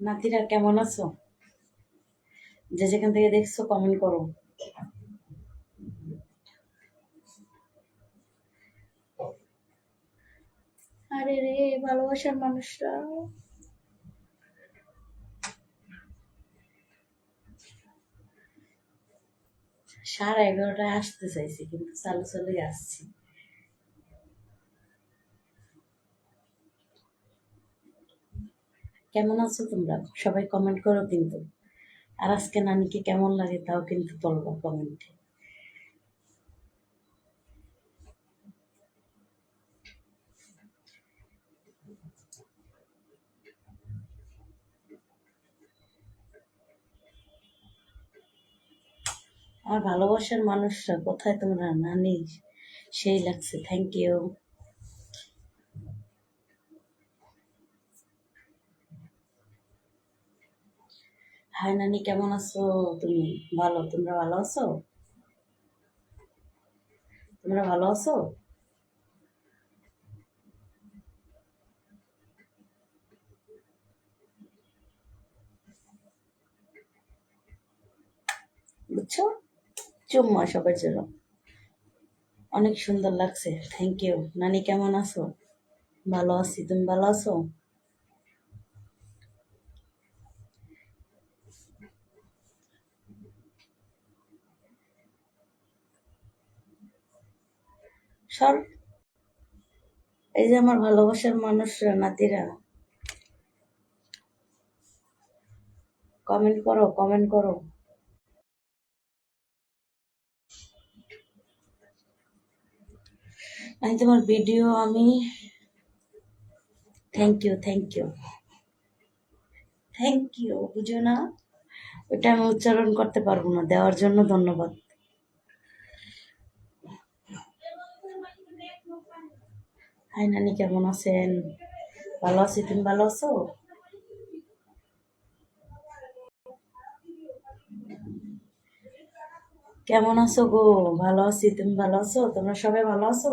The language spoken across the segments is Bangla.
নাতিরা কেমন আছো? যে যেখান থেকে দেখছ কমেন্ট করো। আরে রে ভালোবাসার মানুষরা। সাড়ে এগারোটায় আসতে চাইছি কিন্তু চালু চালু আসছি। কেমন আছো তোমরা? সবাই কমেন্ট করো কিন্তু। আর আজকে নানিকে কেমন লাগে তাও কিন্তু বলব কমেন্টে আমার ভালোবাসার মানুষরা, কোথায় তোমরা? নানি, সেই লাগছে থ্যাংক ইউ হাই নানি, কেমন আছো? তুমি ভালো? তোমরা ভালো আছো? তোমরা ভালো আছো? বুঝছ? চুম্মা সবার জন্য। অনেক সুন্দর লাগছে। থ্যাংক ইউ নানি, কেমন আছো? ভালো আছি। তুমি ভালো আছো? সর এই যে আমার ভালোবাসার মানুষরা, নাতিরা। কমেন্ট করো কমেন্ট করো। আমি তোমার ভিডিও আমি thank you thank you thank you বুঝো না? ওটা আমি উচ্চারণ করতে পারব না, দেওয়ার জন্য ধন্যবাদ। হাই নানি কেমন আছেন ভালো আছি তুমি ভালো আছো কেমন আছো গো ভালো আছি তুমি ভালো আছো তোমরা সবাই ভালো আছো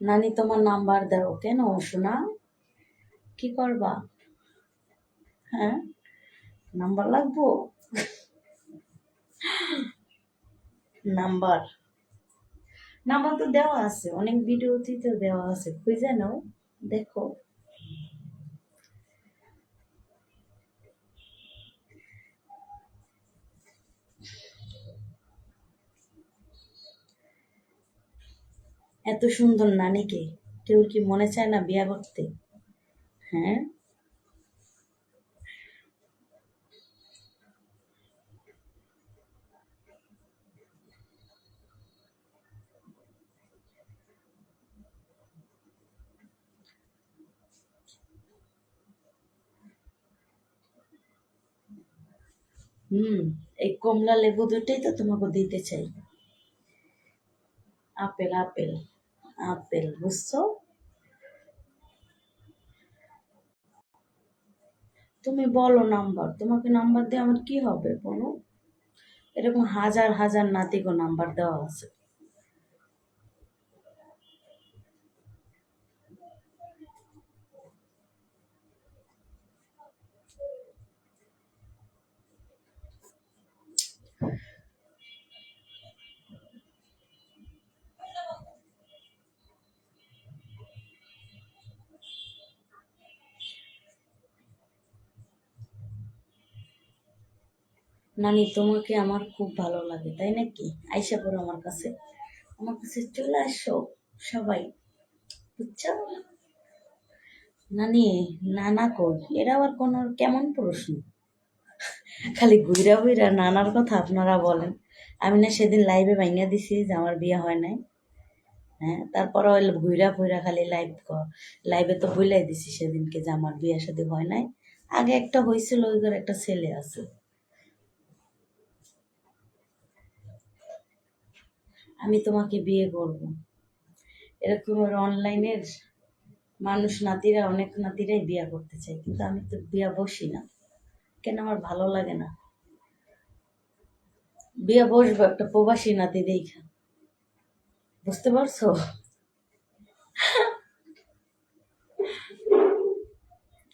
নানি তোমার নাম্বার দাও কেন শোনা কি করবা হ্যাঁ নাম্বার লাগবো নাম্বার নাম্বার তো দেওয়া আছে, অনেক ভিডিওতেই তো দেওয়া আছে খুঁজে নাও দেখো। এত সুন্দর নানিকে, কেউ কি মনে চায় না বিয়া করতে? হ্যাঁ? হুম, এই কমলা লেবু দুটোই তো তোমাকে দিতে চাই। আপেল আপেল আপেল, বুঝছ? তুমি বলো নাম্বার, তোমাকে নাম্বার দিয়ে আমার কি হবে বলো? এরকম হাজার হাজার নাতিগো নাম্বার দেওয়া আছে। নানি, তোমাকে আমার খুব ভালো লাগে, তাই নাকি? আইসা পড়ো আমার কাছে। আমার কাছে চলে আসো সবাই। বুঝছ? নানি, নানা কই? এরা আবার কোন কেমন প্রশ্ন? খালি ঘুরা ঘুরা নানার কথা আপনারা বলেন। আমি না সেদিন লাইভে ভাঙিয়া দিছি যে আমার বিয়ে হয় নাই। হ্যাঁ তারপর ওই ঘুরা ঘুরা খালি লাইভ লাইভে তো ভুলাই দিছি সেদিনকে যে আমার বিয়ে সাথে হয় নাই। আগে একটা হয়েছিল ওই ঘরে একটা ছেলে আছে। আমি তোমাকে বিয়ে করব। এরকম অনলাইনের মানুষ নাতিরা, অনেক নাতিরাই বিয়ে করতে চায়, কিন্তু আমি তো বিয়া বসি না। কেন আমার ভালো লাগে না? বিয়ে বসবো, একটা প্রবাসী নাতি দেখা। বুঝতে পারছ?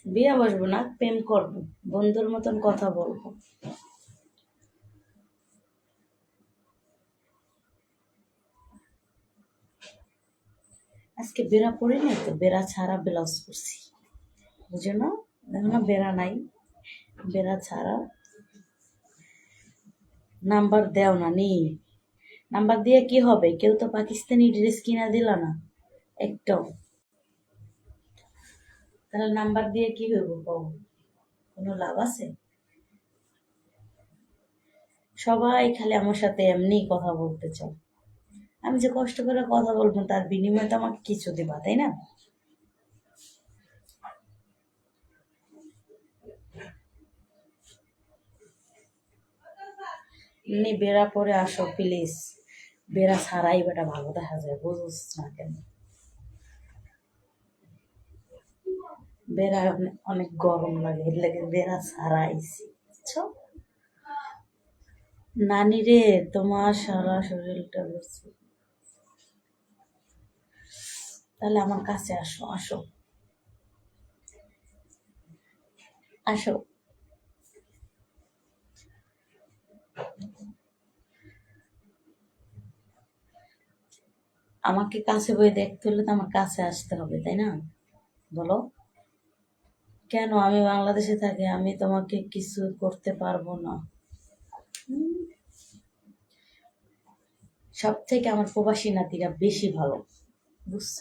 বিয়ে বসবো না প্রেম করব, বন্ধুর মতন কথা বলব। আজকে বেড়া পরে নাই তো বেড়া ছাড়া ব্লাউজ করছি বুঝো না দেখো না, বেড়া নাই। বেড়া ছাড়া। নাম্বার দেও না নি নাম্বার দিয়ে কি হবে? কেউ তো পাকিস্তানি ড্রেস কিনা দিল না। একটাও। তাহলে নাম্বার দিয়ে কি হইব কও কোনো লাভ আছে? সবাই খালি আমার সাথে এমনি কথা বলতে চাও আমি যে কষ্ট করে কথা বলব তার বিনিময়ে তো আমাকে কিছু দিবা, তাই না? এমনি বেড়া পরে আসো প্লিজ বেড়া ছাড়াই বেটা ভালো দেখা যায়, বুঝোস না কেন? বেড়া অনেক গরম লাগে, এর লাগে বেড়া ছাড়াইছি, বুঝছ? নানি রে, তোমার সারা শরীরটা বুঝছ। তাহলে আমার কাছে আসো আসো। আসো। আমাকে কাছে বই দেখতে হলে তো আমার কাছে আসতে হবে, তাই না? বলো। কেন আমি বাংলাদেশে থাকি, আমি তোমাকে কিছু করতে পারব না। সব থেকে আমার প্রবাসী নাতিরা বেশি ভালো, বুঝছ?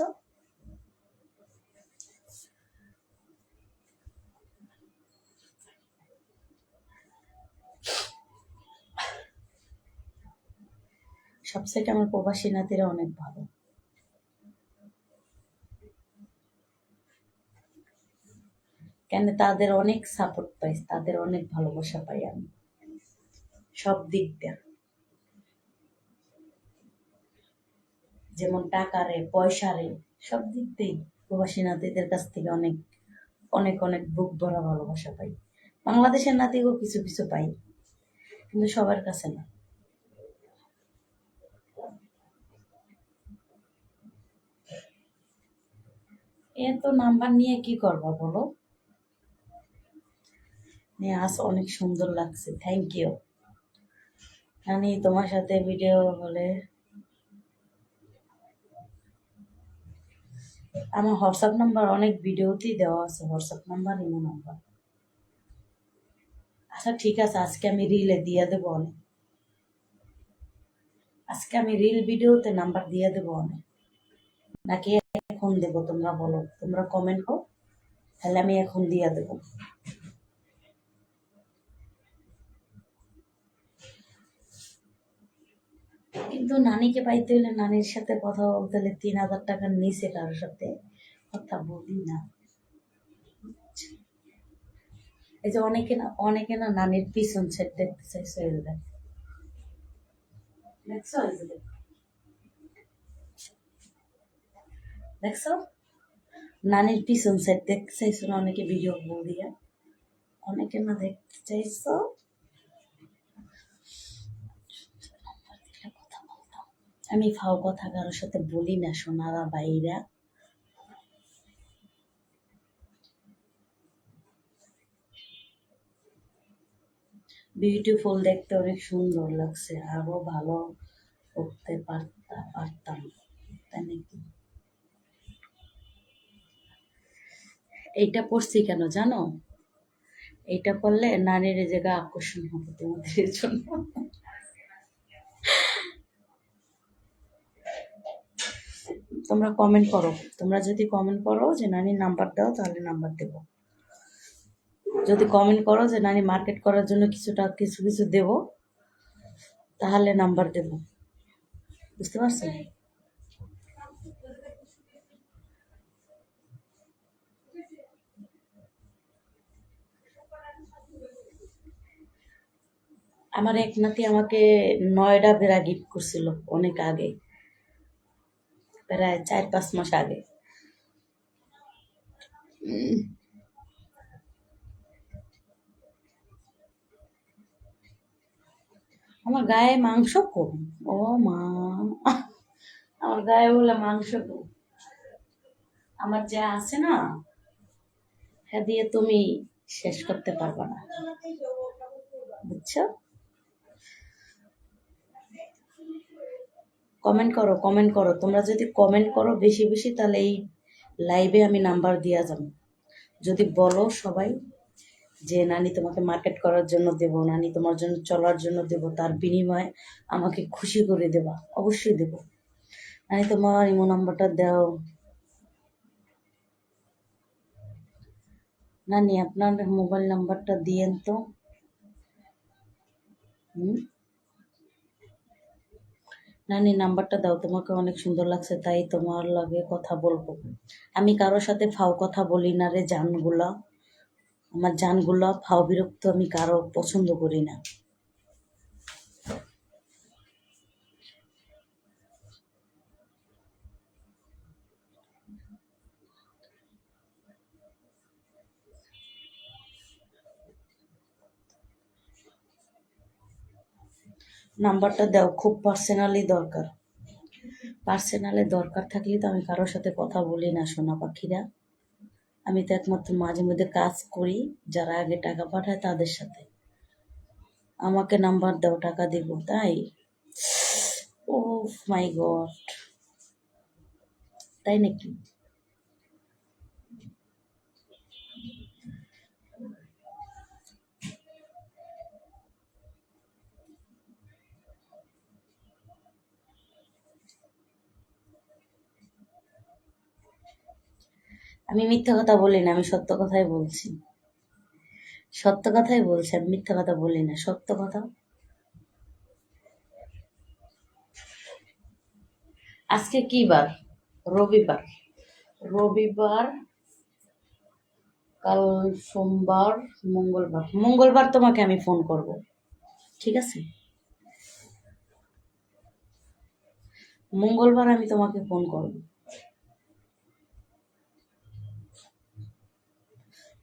সব থেকে আমার প্রবাসী নাতিরা অনেক ভালো। কেন তাদের অনেক সাপোর্ট পাই, তাদের অনেক ভালোবাসা পাই আমি। সব দিক দিয়ে। যেমন টাকারে পয়সারে সব দিক দিয়েই প্রবাসী নাতিদের কাছ থেকে অনেক অনেক অনেক বুক ভরা ভালোবাসা পাই। বাংলাদেশের নাতিও কিছু কিছু পাই, কিন্তু সবার কাছে না। এ তো নাম্বার নিয়ে কি করবা বলো? আজ অনেক সুন্দর লাগছে থ্যাংক ইউ নানি তোমার সাথে ভিডিও হলে আমার হোয়াটসঅ্যাপ নাম্বার অনেক ভিডিওতেই দেওয়া আছে হোয়াটসঅ্যাপ নাম্বার ইমো নাম্বার আচ্ছা ঠিক আছে, আজকে আমি রিলে দিয়ে দেবো অনেক। আজকে আমি রিল ভিডিওতে নাম্বার দিয়ে দেবো অনেক। নাকি এখন দেবো, তোমরা বলো, তোমরা কমেন্ট করো, তাহলে আমি এখন দিয়ে দেবো। কিন্তু নানিকে পাইতে হলে নানির সাথে কথা বলতে হলে তিন হাজার টাকার নিচে কারোর সাথে কথা বলি না। এই যে অনেকে না অনেকে না নানির পিছন সেট দেখতে চাইছে যে দেখছ এই যে দেখ। দেখছ? নানির পিছন সেট দেখতে চাইছো না? অনেকে ভিডিও বল দিয়া। অনেকে না দেখতে চাইছো আমি ফাও কথা কারোর সাথে বলি না, সোনারা বাইরা। বিউটিফুল দেখতে অনেক সুন্দর লাগছে, আরও ভালো করতে পারতাম পারতাম তাই নাকি এইটা পড়ছি কেন জানো? এইটা পড়লে নারীর জায়গা আকর্ষণ হবে তোমাদের জন্য। তোমরা কমেন্ট করো। তোমরা যদি কমেন্ট করো যে নানি নাম্বার দাও, তাহলে নাম্বার দেব। যদি কমেন্ট করো যে নানি মার্কেট করার জন্য কিছুটা কিছু কিছু দেব, তাহলে নাম্বার দেব। বুঝতে পারছ? আমার এক নাতি আমাকে নয়ডা বেড়া গিফট করছিল অনেক আগে, প্রায় চার, পাঁচ মাস আগে। আমার গায়ে মাংস কম ও মা, আমার গায়ে বলে মাংস কম আমার যা আছে না হ্যাঁ দিয়ে তুমি শেষ করতে পারবা না। বুঝছ? কমেন্ট করো কমেন্ট করো। তোমরা যদি কমেন্ট করো বেশি বেশি, তাহলে এই লাইভে আমি নাম্বার দিয়া যাব। যদি বলো সবাই যে, নানি তোমাকে মার্কেট করার জন্য দেব, নানি তোমার জন্য চলার জন্য দেব, তার বিনিময়ে আমাকে খুশি করে দেবা। অবশ্যই দেব। নানি তোমার ইমো নাম্বারটা দাও। নানি আপনার মোবাইল নাম্বারটা দিয়েন তো। হুম? নানি, নাম্বারটা দাও, তোমাকে অনেক সুন্দর লাগছে, তাই তোমার লাগে কথা বলব। আমি কারোর সাথে ফাও কথা বলি না রে জানগুলা। আমার জানগুলা ফাও বিরক্ত আমি কারও পছন্দ করি না। নাম্বারটা দাও, খুব পার্সোনালি দরকার। পার্সোনালি দরকার থাকলে তো আমি কারোর সাথে কথা বলি না, সোনা পাখিরা। আমি তো একমাত্র মাঝে মধ্যে কাজ করি, যারা আগে টাকা পাঠায় তাদের সাথে। আমাকে নাম্বার দাও, টাকা দিব, তাই? ও মাই গড তাই নাকি? আমি মিথ্যা কথা বলি না, আমি সত্য কথাই বলছি। সত্য কথাই বলছি, আমি মিথ্যা কথা বলি না, সত্য কথা। আজকে কি বার? রবিবার। রবিবার, কাল সোমবার, মঙ্গলবার। মঙ্গলবার তোমাকে আমি ফোন করব, ঠিক আছে? মঙ্গলবার আমি তোমাকে ফোন করব।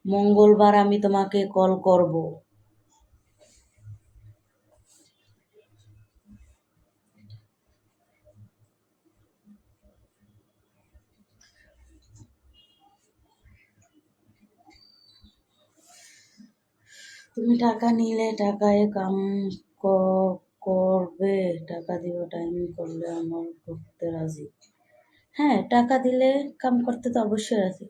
মঙ্গলবার আমি তোমাকে কল করব। তুমি টাকা নিলে টাকায় কাম করবে। টাকা দিব টাইম করলে আমার করতে রাজি। হ্যাঁ টাকা দিলে কাম করতে তো অবশ্যই রাজি।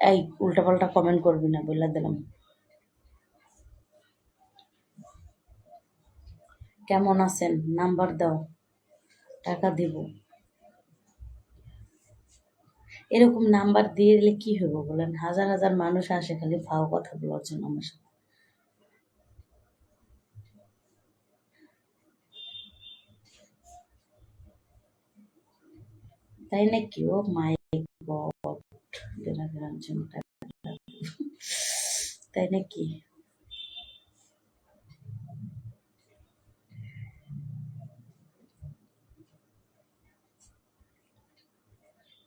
এই উল্টাপাল্টা কমেন্ট করবি না বলে দিলাম। কেমন আছেন? নাম্বার দাও। টাকা দিব। এরকম নাম্বার দিয়ে দিলে কি হইব বলেন? হাজার হাজার মানুষ আসে খালি ভাও কথা বলার জন্য আমার সাথে। তাই নাকি? Oh my God. তাই নাকি?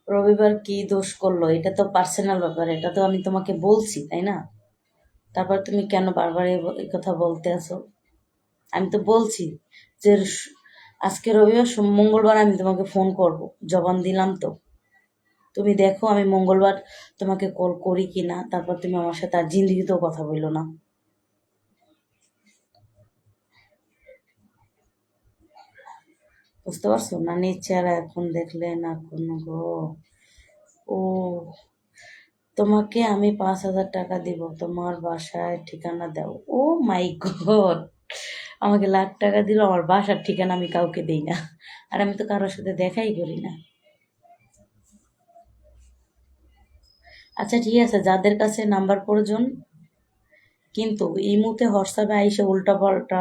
রবিবার কি দোষ করল? এটা তো পার্সোনাল ব্যাপার, এটা তো আমি তোমাকে বলছি, তাই না? তারপর তুমি কেন বারবার এই কথা বলতে আসো আমি তো বলছি যে, আজকে রবিবার মঙ্গলবার আমি তোমাকে ফোন করব। জবান দিলাম তো। তুমি দেখো, আমি মঙ্গলবার তোমাকে কল করি কি না তারপর তুমি আমার সাথে আর জিন্দিগিতেও কথা বলল না। বুঝতে পারছ? নানির চেহারা এখন দেখলে না কোনো গো। ও, তোমাকে আমি পাঁচ হাজার টাকা দিব, তোমার বাসায় ঠিকানা দাও। Oh my God! আমাকে লাখ টাকা দিল, আমার বাসার ঠিকানা আমি কাউকে দিই না। আর আমি তো কারোর সাথে দেখাই করি না। আচ্ছা ঠিক আছে, যাদের কাছে নাম্বার প্রয়োজন, কিন্তু এই মুহূর্তে হোয়াটসঅ্যাপে আইসে উল্টা পাল্টা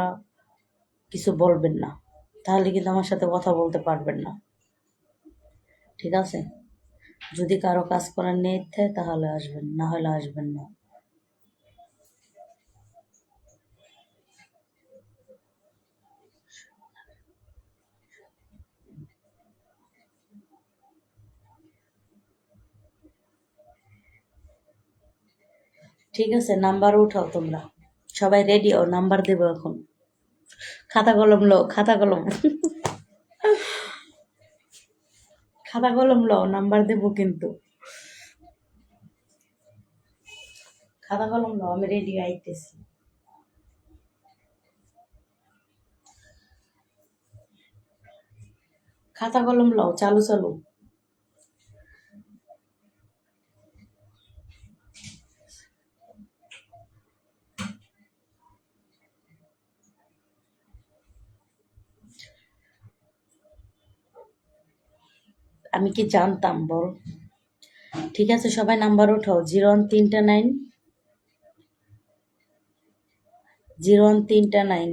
কিছু বলবেন না। তাহলে কিন্তু আমার সাথে কথা বলতে পারবেন না। ঠিক আছে? যদি কারও কাজ করার নেই, তাহলে আসবেন, না হলে আসবেন না। ঠিক আছে, নাম্বার উঠাও তোমরা। সবাই রেডি ও, নাম্বার দেবো এখন। খাতা কলম লো, খাতা কলম। খাতা কলম লো, নাম্বার দেবো কিন্তু। খাতা কলম লো, আমি রেডি আইতেছি। খাতা কলম লও চালু চালু। আমি কি জানতাম, বল। ঠিক আছে, সবাই নাম্বার উঠাও জিরো ওয়ান তিনটা নাইন। জিরো ওয়ান তিনটা নাইন।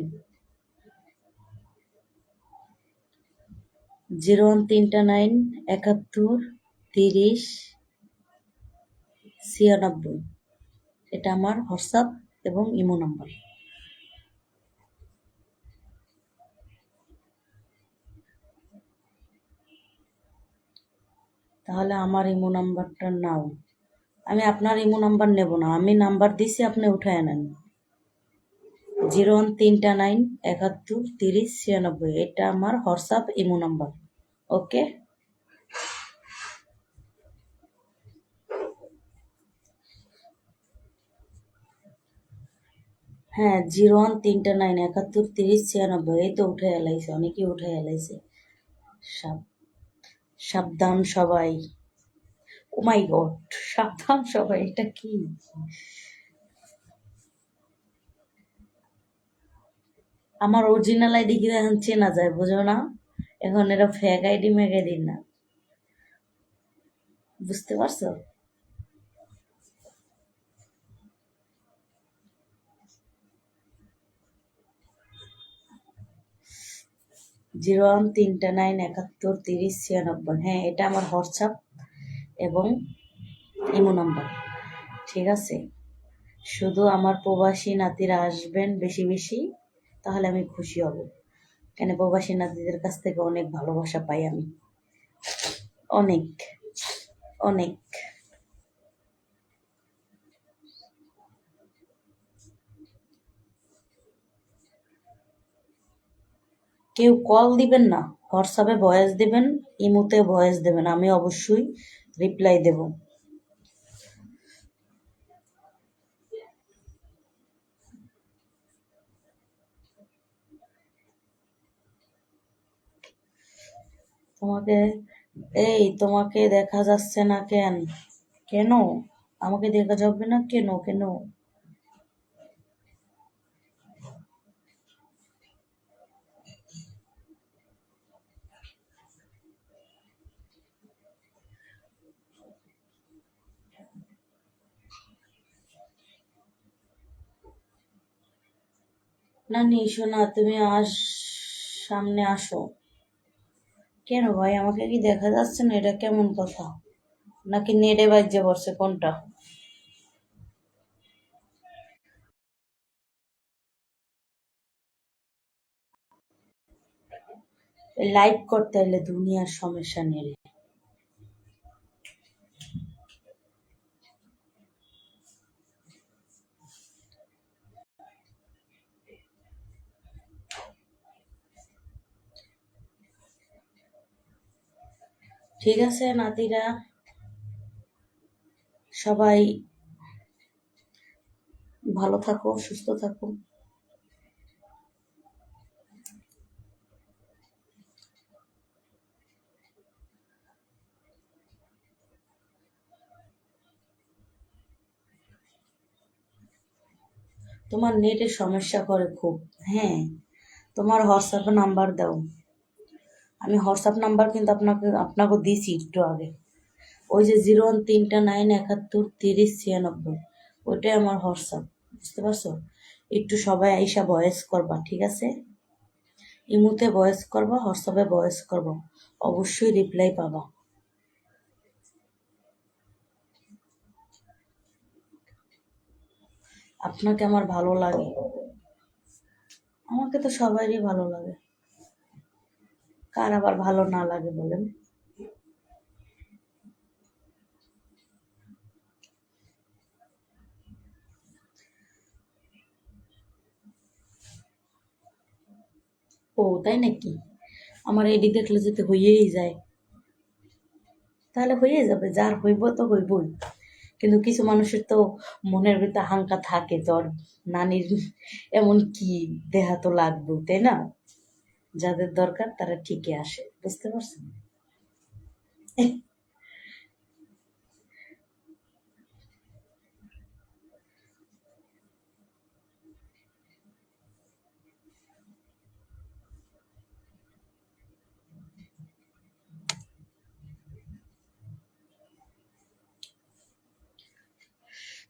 জিরো ওয়ান তিনটা নাইন, একাত্তর, তিরিশ, ছিয়ানব্বই। এটা আমার হোয়াটসঅ্যাপ এবং ইমো নাম্বার। তাহলে আমার ইমো নাম্বারটা নাও। আমি আপনার ইমো নাম্বার নেব না, আমি নাম্বার দিছি, আপনি উঠায় নেন। জিরো ওয়ান তিনটা নাইন একাত্তর তিরিশ ছিয়ানব্বই, এটা আমার হোয়াটসঅ্যাপ ইমো নাম্বার, ওকে? হ্যাঁ জিরো ওয়ান তিনটা নাইন একাত্তর তিরিশ ছিয়ানব্বই, এই তো উঠে এলাইছে অনেকেই উঠে এলাইছে সাব সাবধান সবাই। ও মাই গড সাবধান সবাই, এটা কি? আমার অরিজিনাল আইডি কি এখন চেনা যায়, বুঝো না? এখন এরা ফেক আইডি মেক আইডি না। বুঝতে পারছ? জিরো ওয়ান তিনটা নাইন একাত্তর তিরিশ ছিয়ানব্বই। হ্যাঁ এটা আমার হোয়াটসঅ্যাপ এবং ইমো নাম্বার। ঠিক আছে? শুধু আমার প্রবাসী নাতিরা আসবেন বেশি বেশি, তাহলে আমি খুশি হব। কেন? প্রবাসী নাতিদের কাছ থেকে অনেক ভালোবাসা পাই আমি। অনেক অনেক। কেউ কল দিবেন না। হোয়াটসঅ্যাপে ভয়েস দিবেন, ইমোতে ভয়েস দেবেন। আমি অবশ্যই রিপ্লাই দেব। তোমাকে, এই তোমাকে দেখা যাচ্ছে না কেন? কেন? আমাকে দেখা যাবে না কেন? কেন? না, নি শোনা তুমি আস, সামনে আসো। কেন ভাই, আমাকে কি দেখা যাচ্ছে না? এটা কেমন কথা? নাকি নেড়ে বাজছে পড়ছে কোনটা? লাইভ করতে হলে দুনিয়ার সমস্যা নেই ঠিক আছে, নাতিরা। সবাই ভালো থাকো, সুস্থ থাকো। তোমার নেটের সমস্যা করে খুব। হ্যাঁ তোমার হোয়াটসঅ্যাপে নাম্বার দাও। আমি হোয়াটসঅ্যাপ নাম্বার কিন্তু আপনাকে আপনাকে দিছি একটু আগে। ওই যে জিরো ওয়ান তিনটা নাইন একাত্তর তিরিশ ছিয়ানব্বই, ওইটাই আমার হোয়াটসঅ্যাপ, বুঝতে পারছ? একটু সবাই আইসা ভয়েস করবা, ঠিক আছে? ইমুতে ভয়েস করবা, হোয়াটসঅ্যাপে ভয়েস করবা, অবশ্যই রিপ্লাই পাবা। আপনাকে আমার ভালো লাগে। আমাকে তো সবারই ভালো লাগে। কার আবার ভালো না লাগে বলেন। ও, তাই নাকি? আমার এডি দেখলে যদি হইয়েই যায়। তাহলে হয়ে যাবে, যার হইব তো হইবই। কিন্তু কিছু মানুষের তো মনের ভিতরে হাঙ্কা থাকে তোর নানির এমন কি দেহা তো লাগবে তাই না? যাদের দরকার তারা ঠিকই আসে, বুঝতে পারছেন?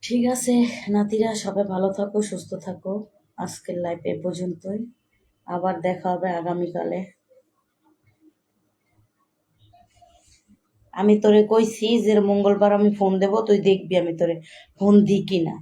ঠিক আছে, নাতিরা, সবাই ভালো থাকো, সুস্থ থাকো। আজকের লাইফ এ পর্যন্তই। আবার দেখা হবে আগামীকালে। আমি তোরে কইছি যে, মঙ্গলবার আমি ফোন দেব, তুই দেখবি আমি তোরে ফোন দিই কিনা।